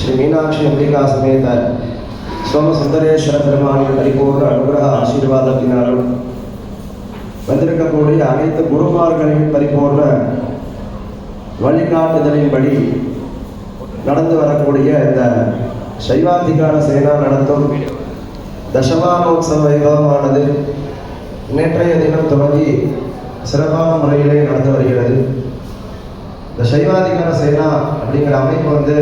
ஸ்ரீ மீனாட்சி அம்பிகா சமேத சோமசுந்தரேஸ்வர பெருமானின் பரிபூர்ண அனுகிரக ஆசீர்வாதத்தினாலும் வந்திருக்கக்கூடிய அனைத்து குருமார்களின் பரிபூர்ண வழிகாட்டுதலின்படி நடந்து வரக்கூடிய இந்த சைவாதிகார சேனா நடத்தும் தசமானோத்சவ வைபவமானது நேற்றைய தினம் துவங்கி சிறப்பான முறையிலே நடந்து வருகிறது. இந்த சைவாதிகார சேனா அப்படிங்கிற அமைப்பு வந்து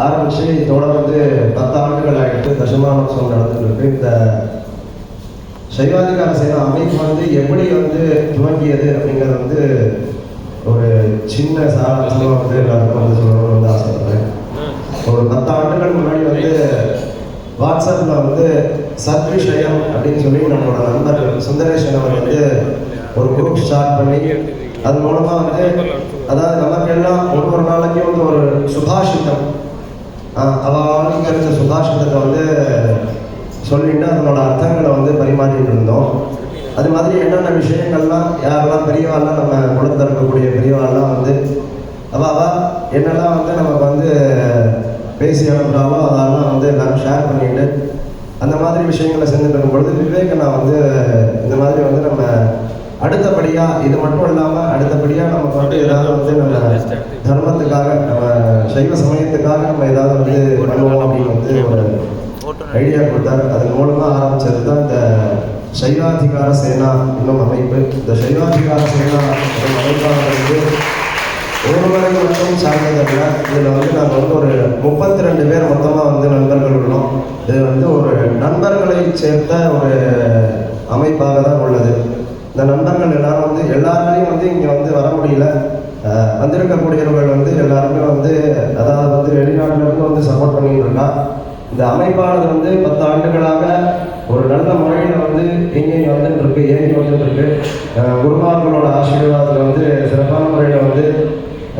ஆரம்பிச்சு இதோட வந்து பத்து ஆண்டுகள் ஆகிட்டு தசமானோத்சவம் நடந்துருக்கு இந்த சைவாதிகார சேனா அமைப்பு வந்து எப்படி வந்து துவங்கியது அப்படிங்கிறது வந்து ஒரு சின்ன சாராம்சமாக வந்து எல்லாருக்கும் வந்து சொல்லணும்னு வந்து ஆசைப்படுறேன். ஒரு பத்து ஆண்டுகள் முன்னாடி வந்து வாட்ஸ்அப்பில் வந்து சத்விஷயம் அப்படின்னு சொல்லி நம்மளோட நண்பர் சுந்தரேஷன் அவர் வந்து ஒரு குரூப் ஸ்டார்ட் பண்ணி அது மூலமாக வந்து அதாவது நமக்கெல்லாம் ஒரு ஒரு நாளைக்கு வந்து ஒரு சுபாஷித்தம் அவளுக்கு கிடைச்ச சுபாஷிதத்தை வந்து சொல்லிட்டு அதனோட அர்த்தங்களை வந்து பரிமாறிட்டு இருந்தோம். அது மாதிரி என்னென்ன விஷயங்கள்லாம் யாரெல்லாம் பெரியவாள்லாம் நம்ம குளத்தில் இருக்கக்கூடிய பெரியவாள்லாம் வந்து அவ அவ என்னெல்லாம் வந்து நமக்கு வந்து பேசி அனுப்புகிறாலோ அதெல்லாம் வந்து எல்லாரும் ஷேர் பண்ணிட்டு அந்த மாதிரி விஷயங்களை செஞ்சுட்டு இருக்கும்பொழுது விவேக நான் வந்து இந்த மாதிரி வந்து நம்ம அடுத்தபடியாக இது மட்டும் இல்லாமல் அடுத்தபடியாக நமக்கு வந்து ஏதாவது வந்து நம்ம தர்மத்துக்காக நம்ம சைவ சமயத்துக்காக நம்ம ஏதாவது வந்து பண்ணுவோம் அப்படின்னு வந்து ஒரு ஐடியா கொடுத்தாரு. அதன் மூலமாக ஆரம்பிச்சது தான் இந்த சைவாதிகார சேனா என்னும் அமைப்பு. இந்த சைவாதிகார சேனா என்னும் அமைப்பானது ஒருவரை மட்டும் சார்ந்ததல்ல இதில் வந்து நாங்கள் வந்து ஒரு முப்பத்தி ரெண்டு பேர் மொத்தமாக வந்து நண்பர்கள் உள்ளோம். இது வந்து ஒரு நண்பர்களை சேர்த்த ஒரு அமைப்பாக தான் உள்ளது. இந்த நண்பர்கள் எல்லாரும் வந்து எல்லாராலையும் வந்து இங்கே வந்து வர முடியல. வந்திருக்கக்கூடியவர்கள் வந்து எல்லாருமே வந்து அதாவது வந்து வெளிநாட்டிலிருந்து வந்து சப்போர்ட் பண்ணிட்டு இருக்கா? இந்த அமைப்பானது வந்து பத்து ஆண்டுகளாக ஒரு நல்ல முறையில் வந்து எங்கேயும் வந்துட்டு இருக்கு ஏங்கி வந்துட்டு இருக்கு குருமார்களோட ஆசீர்வாதத்தில் வந்து சிறப்பான முறையில் வந்து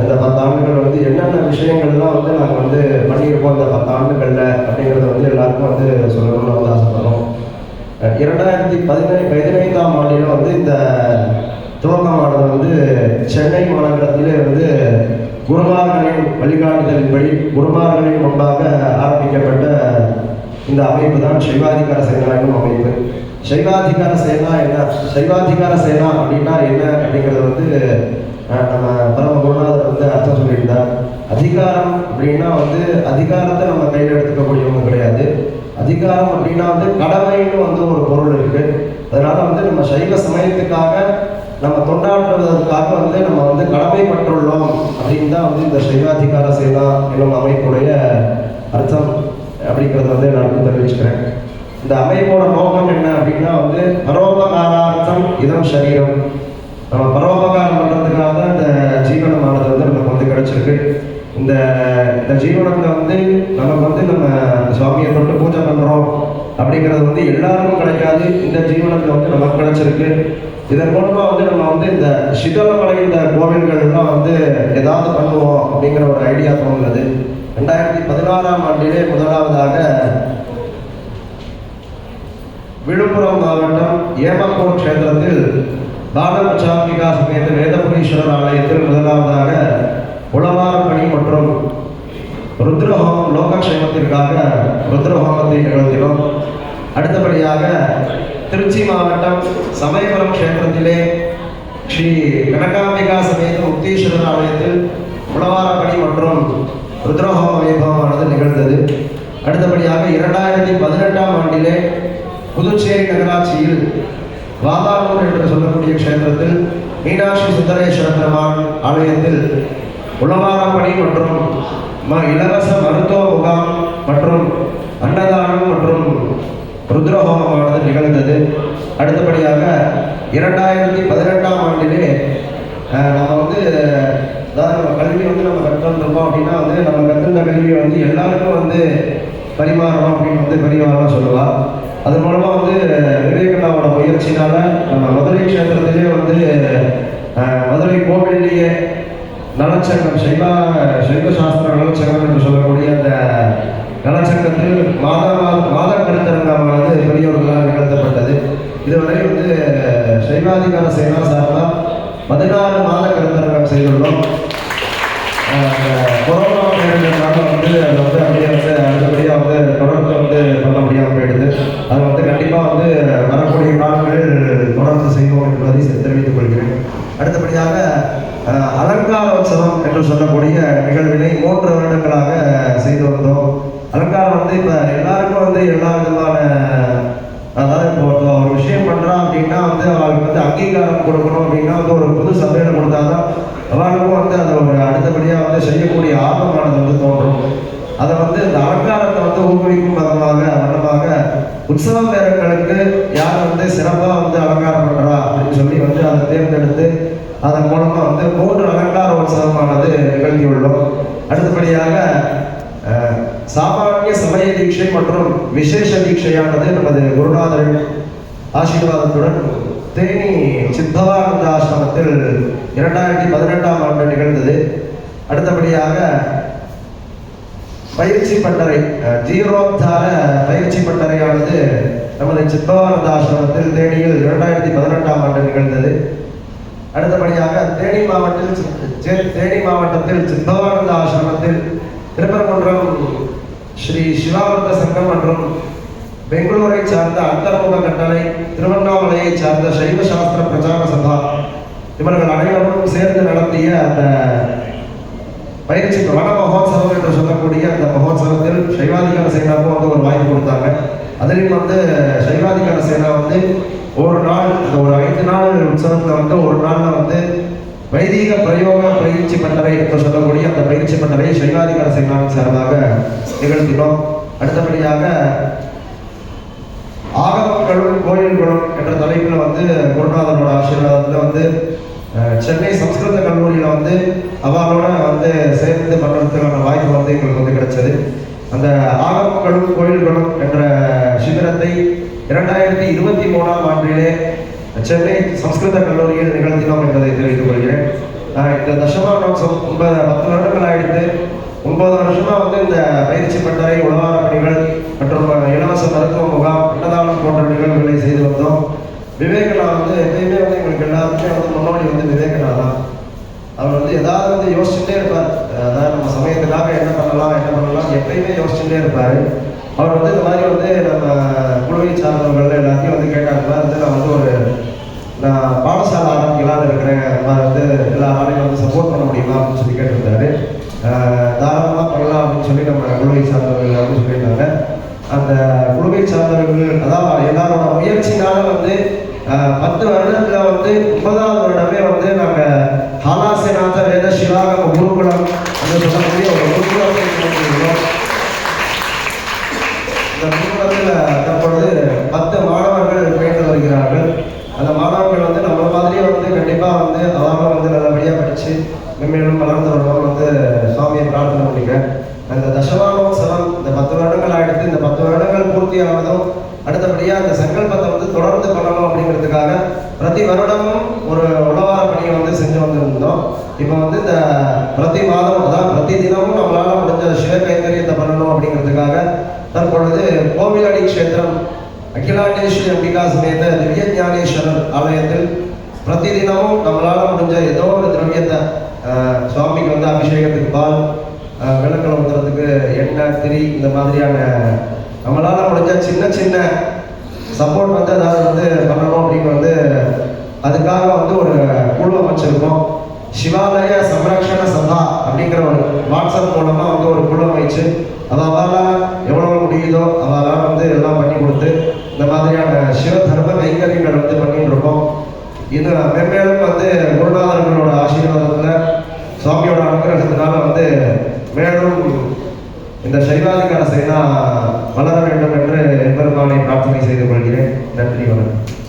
இந்த பத்து ஆண்டுகள் வந்து என்னென்ன விஷயங்கள்லாம் வந்து நாங்கள் வந்து பண்ணியிருக்கோம் இந்த பத்து ஆண்டுகளில் அப்படிங்கிறத வந்து எல்லாருக்கும் வந்து சொல்லணும்னு வந்து ஆசைப்படுறோம். இரண்டாயிரத்தி பதினை பதினைந்தாம் ஆண்டில் வந்து இந்த துவக்கமானது வந்து சென்னை மாநகரத்திலே வந்து குருமார்களின் வழிகாட்டுதலின்படி குருமார்களின் முன்பாக ஆரம்பிக்கப்பட்ட இந்த அமைப்பு தான் சைவாதிகார சேனா என்னும் அமைப்பு. சைவாதிகார சேனா என்ன? சைவாதிகார சேனா அப்படின்னா என்ன அப்படிங்கிறது வந்து நம்ம பரம குருநாதர் வந்து அர்த்தம் சொல்லியிருந்தார். அதிகாரம் அப்படின்னா வந்து அதிகாரத்தை நம்ம கையில் எடுத்துக்கக்கூடியவங்க கிடையாது. அதிகாரம் அப்படின்னா வந்து கடமைன்னு வந்து ஒரு பொருள் இருக்கு. அதனால வந்து நம்ம சைவ சமயத்துக்காக நம்ம தொண்டாற்றுவதற்காக வந்து நம்ம வந்து கடமைப்பட்டுள்ளோம் அப்படின்னு தான் வந்து இந்த சைவாதிகார சேனா என்னும் அமைப்புடைய அர்த்தம் அப்படிங்கிறத வந்து நான் தெரிவிச்சுக்கிறேன். இந்த அமைப்போட நோக்கம் என்ன அப்படின்னா வந்து பரோபகாரார்த்தம் இதம் சரீரம். நம்ம பரோபகாரம் பண்ணுறதுக்காக தான் இந்த ஜீவனமானது வந்து நமக்கு வந்து கிடைச்சிருக்கு. இந்த இந்த ஜீவனத்தில் வந்து நமக்கு வந்து நம்ம சுவாமியை தொட்டு பூஜை பண்ணுறோம் அப்படிங்கிறது வந்து எல்லாருக்கும் கிடைக்காது. இந்த ஜீவனத்தில் வந்து நமக்கு கிடைச்சிருக்கு. இதன் மூலமாக வந்து நம்ம வந்து இந்த சிதலமலை இந்த கோவில்கள்லாம் வந்து ஏதாவது பண்ணுவோம் அப்படிங்கிற ஒரு ஐடியா தோணுது ரெண்டாயிரத்தி பதினாறாம் ஆண்டிலே முதலாவதாக விழுப்புரம் மாவட்டம் ஏமக்கோட் க்ஷேத்திரத்தில் பாலபச்சாம்பிகா சமேத வேதபுரீஸ்வரர் ஆலயத்தில் முதலாவதாக உளவார பணி மற்றும் ருத்ரஹோமம் லோகக்ஷேமத்திற்காக ருத்ரஹோமத்தை நிகழ்த்தினோம். அடுத்தபடியாக திருச்சி மாவட்டம் சமயபுரம் க்ஷேத்திரத்திலே ஸ்ரீ கனகாம்பிகா சமேத முக்தீஸ்வரர் ஆலயத்தில் உளவார மற்றும் ருத்ரஹோம வைபவமானது நிகழ்ந்தது. அடுத்தபடியாக இரண்டாயிரத்தி பதினெட்டாம் ஆண்டிலே புதுச்சேரி நகராட்சியில் வாதானூர் என்று சொல்லக்கூடிய க்ஷேத்திரத்தில் மீனாட்சி சுந்தரேஸ்வர பெருமான் ஆலயத்தில் உளவாரப்பணி மற்றும் ம இலவச மருத்துவ முகாம் மற்றும் அன்னதானம் மற்றும் ருத்ரஹோமமானது நிகழ்ந்தது. அடுத்தபடியாக இரண்டாயிரத்தி பதினெட்டாம் ஆண்டிலே நம்ம வந்து அதாவது நம்ம கல்வி வந்து நம்ம கற்றுருக்கோம் அப்படின்னா வந்து நம்ம கற்றுந்த கல்வியை வந்து எல்லாருக்கும் வந்து பரிமாறணும் அப்படின்னு வந்து பெரியவாரெலாம் சொல்லுவாள் அது மூலமாக வந்து விவேகண்ணாவோட முயற்சினால நம்ம மதுரை கஷேத்திரத்திலே வந்து மதுரை கோவிலேயே நலச்சங்கம் சைவா சைவ சாஸ்திர நலச்சங்கம் என்று சொல்லக்கூடிய அந்த நலச்சங்கத்தில் மாத மாத இதுவரை வந்து சைவாதிகார சேனா சார்பாக பதினாறு மாத கருத்தரங்கம் செய்துள்ளோம். கொரோனா நேரங்கிறதுனால வந்து அதை வந்து அப்படியே வந்து அடுத்தபடியாக வந்து தொடர்ந்து வந்து பண்ண முடியாமல் போயிடுது. அதை வந்து கண்டிப்பாக வந்து வரக்கூடிய நாட்களில் தொடர்ந்து செய்வோம் என்பதை தெரிவித்துக் கொள்கிறேன். அடுத்தபடியாக அலங்கார உற்சவம் என்று சொல்லக்கூடிய நிகழ்வினை மூன்று வருடங்களாக செய்து வந்தோம். அலங்காரம் வந்து இப்போ எல்லாருக்கும் வந்து எல்லா பண்ணுறான் அப்படின்னா வந்து அவளுக்கு வந்து அங்கீகாரம் கொடுக்கணும் அப்படின்னா வந்து ஒரு புது சபையில் கொடுத்தாதான் அவளுக்கும் வந்து அதை ஒரு அடுத்தபடியாக வந்து செய்யக்கூடிய ஆர்வமானது வந்து தோன்றும். அதை வந்து இந்த அலங்காரத்தை வந்து ஊக்குவிக்கும் விதமாக வண்ணமாக உற்சவ பேரங்களுக்கு யார் வந்து சிறப்பாக வந்து அலங்காரம் பண்ணுறா அப்படின்னு சொல்லி வந்து அதை தேர்ந்தெடுத்து அதன் மூலமாக வந்து மூன்று அலங்கார உற்சவமானது நிகழ்த்தியுள்ளோம் அடுத்தபடியாக சாமானிய சமய தீட்சை மற்றும் விசேஷ தீட்சையானது நமது குருநாதர் ஆசீர்வாதத்துடன் தேனி சித்தவானந்த ஆசிரமத்தில் இரண்டாயிரத்தி பதினெட்டாம் ஆண்டு நிகழ்ந்தது. அடுத்தபடியாக பயிற்சி பட்டறை ஜீரோத்தார பயிற்சி பட்டறையானது நமது சித்தவானந்த ஆசிரமத்தில் தேனியில் இரண்டாயிரத்தி பதினெட்டாம் ஆண்டு நிகழ்ந்தது. அடுத்தபடியாக தேனி மாவட்டத்தில் தேனி மாவட்டத்தில் சித்தவானந்த ஆசிரமத்தில் திருப்பரங்குன்றம் ஸ்ரீ சிவானந்த சங்கம் மற்றும் பெங்களூரை சார்ந்த அந்தர்முக கட்டளை திருவண்ணாமலையை சார்ந்த சைவ சாஸ்திர பிரச்சார சபா இவர்கள் அனைவரும் சேர்ந்து நடத்திய அந்த பயிற்சி வன மகோத்சவம் என்று சொல்லக்கூடிய அந்த மகோத்சவத்தில் சைவாதிகார சேனாவுக்கும் வந்து ஒரு வாய்ப்பு கொடுத்தாங்க. அதிலும் வந்து சைவாதிகார சேனா வந்து ஒரு நாள் இந்த ஒரு ஐந்து நாள் உற்சவத்தில் வந்து ஒரு நாளில் வந்து வைதீக பிரயோக பயிற்சி மண்டலை என்று சொல்லக்கூடிய அந்த பயிற்சி மண்டலை சைவாதிகார சேனாவின் சார்பாக நிகழ்த்தினோம். அடுத்தபடியாக ஆகமங்களும் கோயில்களும் என்ற தலைப்பில் வந்து குருநாதனோட ஆசீர்வாதத்தில் வந்து சென்னை சம்ஸ்கிருத கல்லூரியில் வந்து அவளோட வந்து சேர்ந்து பண்ணுறதுக்கான வாய்ப்பு வந்து எங்களுக்கு வந்து கிடைச்சது. அந்த ஆகமங்களும் கோயில்களும் என்ற சிபிரத்தை இரண்டாயிரத்தி இருபத்தி மூணாம் ஆண்டிலே சென்னை சம்ஸ்கிருத கல்லூரியில் நிகழ்த்தினோம் என்பதை தெரிவித்துக் கொள்கிறேன். இந்த தசமானோத்சவம் ஒன்பது பத்து வருடங்கள் ஆயிடுத்து ஒன்பது வருஷமா வந்து இந்த பயிற்சி பட்டறை உழவார பணிகள் மற்றும் இலவச மருத்துவ முகாம் পারেন வளர்ந்து வரணும் வந்து சுவாமியை பிரார்த்தனை பண்ணிக்கிறேன். அந்த தசமானோத்சவம் இந்த பத்து வருடங்கள் ஆயிடுத்து இந்த பத்து வருடங்கள் பூர்த்தி ஆனதும் அடுத்தபடியாக அந்த சங்கல்பத்தை வந்து தொடர்ந்து பண்ணணும் அப்படிங்கிறதுக்காக பிரதி வருடமும் ஒரு உழவார பணியை வந்து செஞ்சு வந்திருந்தோம். இப்போ வந்து இந்த பிரதி மாதம் அதான் பிரதி தினமும் நம்மளால முடிஞ்ச சிவ கைங்கரியத்தை பண்ணணும் அப்படிங்கிறதுக்காக தற்பொழுது கோவிலடி க்ஷேத்திரம் அகிலாண்டேஸ்வரி அம்பிகா சமேத திவ்ய ஞானேஸ்வரர் ஆலயத்தில் பிரதி தினமும் நம்மளால முடிஞ்ச ஏதோ ஒரு திரவியத்தை சுவாமிக்கு வந்து அபிஷேகத்துக்கு பால் விளக்கல ஊற்றுறதுக்கு எண்ணெய் திரி இந்த மாதிரியான நம்மளால முடிஞ்ச சின்ன சின்ன சப்போர்ட் வந்து அதாவது வந்து பண்ணணும் அப்படின்னு வந்து அதுக்காக வந்து ஒரு குழு அமைச்சிருக்கோம். சிவாலய சம்ரக்ஷண சபா அப்படிங்கிற ஒரு வாட்ஸ்அப் மூலமாக வந்து ஒரு குழு அமைச்சு அவால எவ்வளோ முடியுதோ அவால வந்து எல்லாம் பண்ணி கொடுத்து இந்த மாதிரியான சிவ தர்ம கைங்கரியங்கள் வந்து பண்ணிட்டு இருக்கோம். இது மென்மேலும் வந்து குருநாதர்களோட ஆசீர்வாதத்துல சுவாமியோட அனுகிரகத்தினால வந்து மேலும் இந்த சைவாதிகார சேனா வளர வேண்டும் என்று பெருமானை பிரார்த்தனை செய்து கொள்கிறேன். நன்றி வணக்கம்.